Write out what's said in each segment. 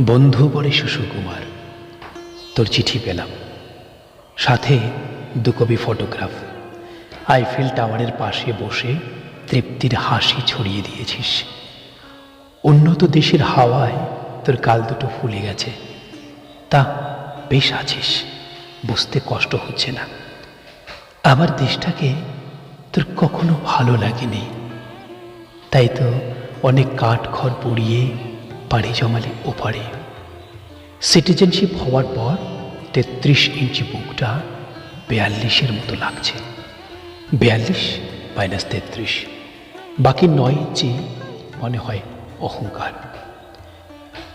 বন্ধু বলে সুকুমার তোর চিঠি পেলাম। সাথে দু কপি ফটোগ্রাফ। আইফেল টাওয়ারের পাশে বসে তৃপ্তির হাসি ছড়িয়ে দিয়েছিস। উন্নত দেশের হাওয়ায় তোর কাল দুটো ফুলে গেছে। তা বেশ আছিস, বুঝতে কষ্ট হচ্ছে না। আমার দেশটাকে তোর কখনো ভালো লাগেনি। তাই তো অনেক কাঠ খড় পুড়িয়ে পাড়ি জমালে ওপারে। সিটিজেনশিপ হওয়ার পর তেত্রিশ ইঞ্চি বুকটা বেয়াল্লিশের মতো লাগছে। বেয়াল্লিশ মাইনাস তেত্রিশ। বাকি নয় ইঞ্চি মনে হয় অহংকার।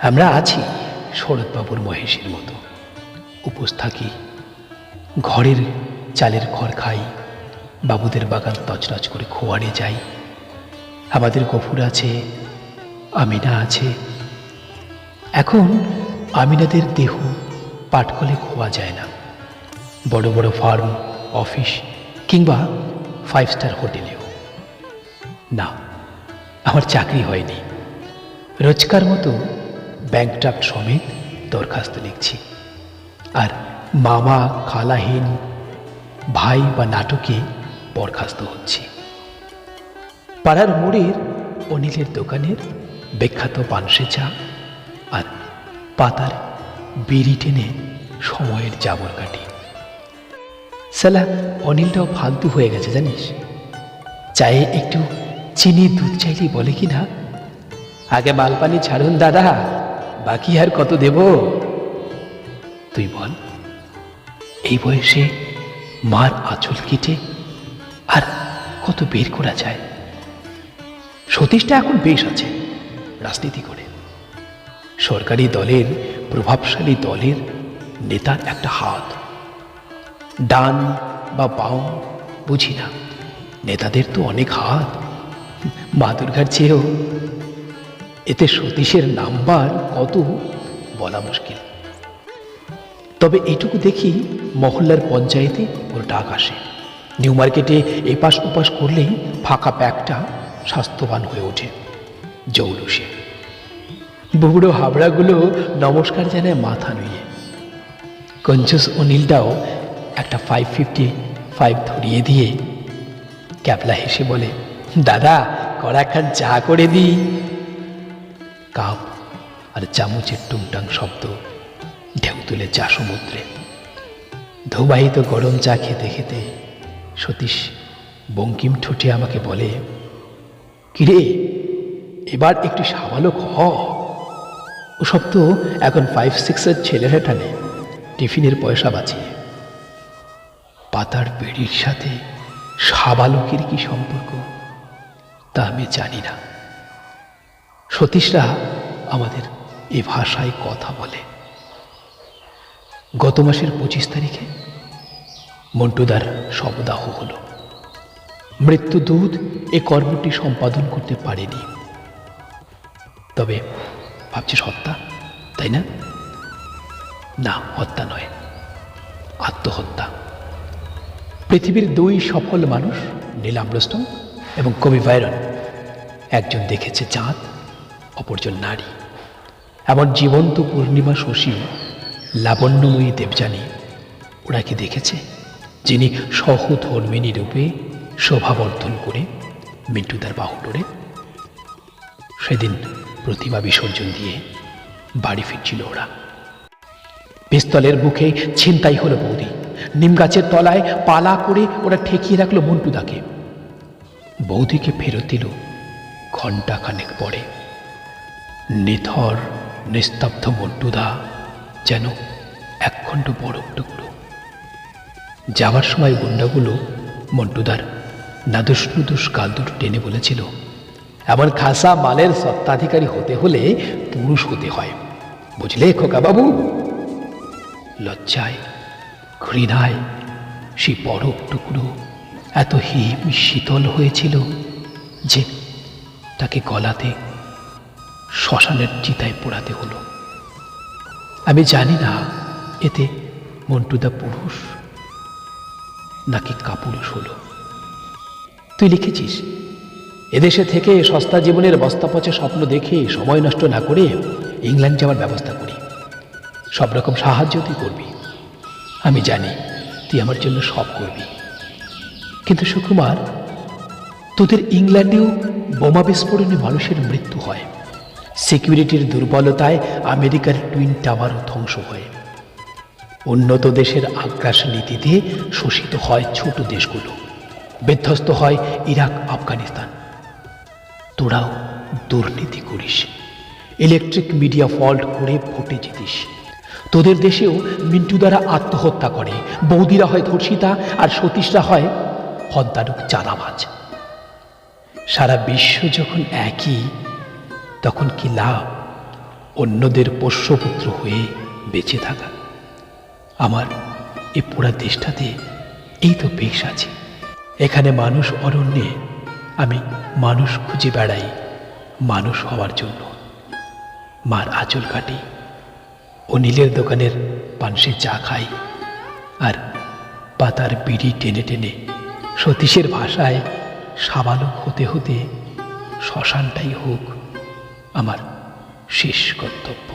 আমরা আছি শরৎবাবুর মহেশের মতো। উপোস থাকি, ঘরের চালের খড় খাই, বাবুদের বাগান তছনছ করে খোয়ারে যাই। আমাদের গফুর আছে, আমিনা আছে এখন আমিনাদের দেহ পাটকলে খোয়া যায় না। বড় বড় ফার্ম, অফিস কিংবা ফাইভ স্টার হোটেলেও। না, আমার চাকরি হয়নি। রোজকার মতো ব্যাংক ড্রাফট সমেত দরখাস্ত লিখছি। আর মামা, খালাহীন, ভাই বা নাটকে বরখাস্ত হচ্ছি। পাড়ার মোড়ের অনিলের দোকানের বিখ্যাত পানসে চা আর পাতার বিড়ি টেনে সময়ের জাবর কাটি। সালা অনিলটাও ফালতু হয়ে গেছে, জানিস? চায়ে একটু চিনি দুধ চাইলেই বলে কি না? আগে মালপানি ছাড়ুন, দাদা। বাকি আর কত দেব? তুই বল, এই বয়সে মার আঁচল কেটে আর কত বের করা যায়? সতীশটা এখন বেশ আছে, রাজনীতি করে। সরকারি দলের, প্রভাবশালী দলের নেতার একটা হাত। ডান বা বাম, বুঝি না। নেতাদের তো অনেক হাত। মা দুর্গার চেয়েও এতে সতীশের নাম্বার কত বলা মুশকিল। তবে এটুকু দেখি মহল্লার পঞ্চায়েতে ওর ডাক আসে। নিউ মার্কেটে এপাশ ওপাশ করলেই ফাঁকা প্যাকটা স্বাস্থ্যবান হয়ে ওঠে। জৌলুসে। বুবুড়ো হাবড়াগুলো নমস্কার জানায় মাথা নুয়ে। কঞ্জুস অনিলটাও একটা ফাইভ ফিফটি ফাইভ ধরিয়ে দিয়ে ক্যাবলা হেসে বলে, দাদা, কড়া কড়াখান চা করে দিই। কাপ আর চামচের টুংটাং শব্দ ঢেউ তুলে চা সমুদ্রে। ধোবাহিত গরম চা খেতে খেতে সতীশ বঙ্কিম ঠোঁটে আমাকে বলে, কিরে, এবার একটু সাবালক হ। ওসব তো এখন ফাইভ সিক্সের ছেলেরা টানে। টিফিনের পয়সা বাঁচিয়ে। পাতার বেড়ির সাথে সাবালকের কি সম্পর্ক? তা আমি জানি না। সতীশরা আমাদের এ ভাষায় কথা বলে। গত মাসের পঁচিশ তারিখে মন্টুদার শবদাহ হল। মৃত্যুদূত এ কর্মটি সম্পাদন করতে পারেনি। তবে ভাবছিস হত্যা? তাই না? না, হত্যা নয়। আত্মহত্যা। পৃথিবীর দুই সফল মানুষ নীল আর্মস্ট্রং এবং কবি বাইরন, একজন দেখেছে চাঁদ, অপরজন নারী। এমন জীবন্ত পূর্ণিমা শশী লাবণ্যময়ী দেবযানী, ওরা কি দেখেছে? যিনি সহধর্মিনী রূপে শোভাবর্ধন করে মিন্টুদার বাহুডোরে সেদিন প্রতিমা বিসর্জন দিয়ে বাড়ি ফিরছিল ওরা। পিস্তলের বুকে ছিনতাই হলো বৌদি। নিম গাছের তলায় পালা করে ওরা ঠেকিয়ে রাখল মন্টুদাকে। বৌদিকে ফেরত দিল ঘণ্টা খানেক পরে। নিথর, নিস্তব্ধ মন্টুদা যেন একখণ্ড বড় টুকরো। যাওয়ার সময় গুন্ডাগুলো মন্টুদার নাদুস নুদুস গাল দুটো টেনে বলেছিল এমন খাসা মালের সত্ত্বাধিকারী হতে হলে পুরুষ হতে হয়। বুঝলে খোকাবাবু? লজ্জায়, ঘৃণায় সেই বরফ টুকরো এত হিম শীতল হয়েছিল যে তাকে গলাতে শ্মশানের চিতায় পোড়াতে হলো। আমি জানি না এতে মন্টুদা পুরুষ নাকি কাপুরুষ হলো। তুই লিখেছিস? এদেশে থেকে সস্তা জীবনের বস্তা পচা স্বপ্ন দেখে সময় নষ্ট না করে ইংল্যান্ড যাওয়ার ব্যবস্থা করি। সব রকম সাহায্য তুই করবি। আমি জানি তুই আমার জন্য সব করবি। কিন্তু সুকুমার, তোদের ইংল্যান্ডেও বোমা বিস্ফোরণে মানুষের মৃত্যু হয়। সিকিউরিটির দুর্বলতায় আমেরিকার টুইন টাওয়ারও ধ্বংস হয়। উন্নত দেশের আগ্রাস নীতিতে শোষিত হয় ছোট দেশগুলো। বিধ্বস্ত হয় ইরাক, আফগানিস্তান। তোরাও দুর্নীতি করিস। ইলেকট্রিক মিডিয়া ফল্ট করে ভোটে জিতিস। তোদের দেশেও মিন্টু দ্বারা আত্মহত্যা করে। বৌদিরা হয় ধর্ষিতা আর সতীশরা হয় হন্তারক চাঁদাবাজ। সারা বিশ্ব যখন একই, তখন কি লাভ? অন্যদের পোষ্যপুত্র হয়ে বেঁচে থাকা। আমার এ পুরা দেশটাতে এই তো বেশ আছে। এখানে মানুষ অরণ্যে আমি মানুষ খুঁজে বেড়াই, মানুষ হওয়ার জন্য। মার আঁচল কাটি, ও নীলের দোকানের পানসে চা খাই, আর পাতার বিড়ি টেনে টেনে সতীশের ভাষায় সাবালক হতে হতে শ্মশানটাই হোক আমার শেষ কর্তব্য